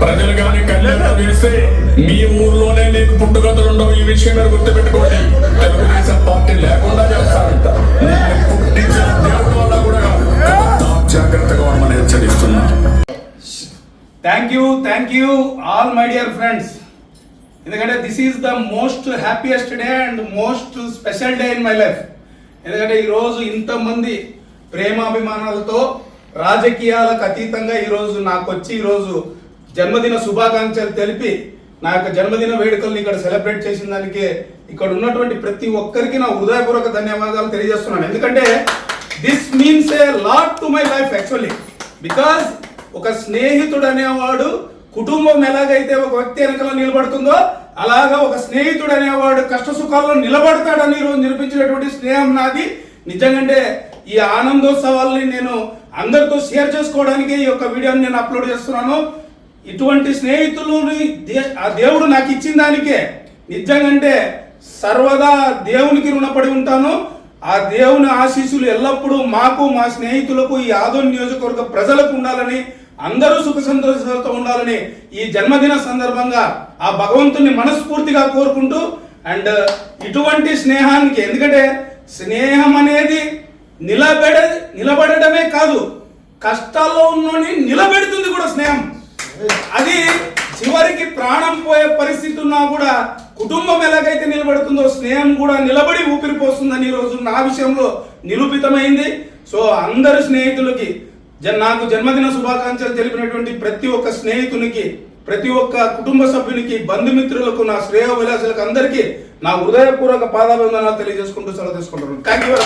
ప్రజలు గమనికలేదు మీ ఊర్లోనే మీకు పుట్టుగతులు ఉండవు. ఈ విషయం మీరు గుర్తుపెట్టుకోండి. తెలుగుదేశం పార్టీ లేకుండా చేస్తారంట. పుట్టించిన దేవుడు వల్ల కూడా జాగ్రత్తగా ఉండమని హెచ్చరిస్తున్నా. Thank you thank you all my dear friends ఎందుకంటే this is the most happiest day and most special day in my life ఎందుకంటే ఈరోజు ఇంతమంది ప్రేమాభిమానాలతో రాజకీయాలకు అతీతంగా ఈరోజు నాకు వచ్చి ఈరోజు జన్మదిన శుభాకాంక్షలు తెలిపి నా యొక్క జన్మదిన వేడుకల్ని ఇక్కడ సెలబ్రేట్ చేసిన దానికి ఇక్కడ ఉన్నటువంటి ప్రతి ఒక్కరికి నా హృదయపూర్వక ధన్యవాదాలు తెలియజేస్తున్నాను. ఎందుకంటే this means a lot to my life actually because ఒక స్నేహితుడు అనేవాడు కుటుంబం ఎలాగైతే ఒక వ్యక్తి వెనకలో నిలబడుతుందో అలాగా ఒక స్నేహితుడు అనేవాడు కష్ట సుఖాల్లో నిలబడతాడని ఈరోజు నిరూపించినటువంటి స్నేహం నాది. నిజంగా ఈ ఆనందోత్సవాల్ని నేను అందరితో షేర్ చేసుకోవడానికి ఈ యొక్క వీడియోని నేను అప్లోడ్ చేస్తున్నాను. ఇటువంటి స్నేహితులని దే- ఆ దేవుడు నాకు ఇచ్చిన దానికే నిజంగంటే సర్వదా దేవునికి రుణపడి ఉంటాను. ఆ దేవుని ఆశీస్సులు ఎల్లప్పుడూ మాకు మా స్నేహితులకు ఈ ఆదోన్ నియోజకవర్గ ప్రజలకు ఉండాలని అందరూ సుఖ సంతోషాలతో ఉండాలని ఈ జన్మదిన సందర్భంగా ఆ భగవంతుని మనస్ఫూర్తిగా కోరుకుంటూ అండ్ ఇటువంటి స్నేహానికి ఎందుకంటే స్నేహం అనేది నిలబెడ నిలబడటమే కాదు కష్టాల్లో ఉన్నోని నిలబెడుతుంది కూడా స్నేహం. అది చివరికి ప్రాణం పోయే పరిస్థితి ఉన్నా కూడా కుటుంబం ఎలాగైతే నిలబడుతుందో స్నేహం కూడా నిలబడి ఊపిరిపోస్తుందని ఈ రోజు నా విషయంలో నిరూపితమైంది. సో అందరు స్నేహితులకి జన్ నాకు జన్మదిన శుభాకాంక్షలు తెలిపినటువంటి ప్రతి ఒక్క స్నేహితునికి ప్రతి ఒక్క కుటుంబ సభ్యునికి బంధుమిత్రులకు నా శ్రేయ విలాసులకు అందరికీ నా హృదయపూర్వక పాదాభివందనాలు తెలియజేసుకుంటూ సెలవు తీసుకుంటున్నాను. Thank you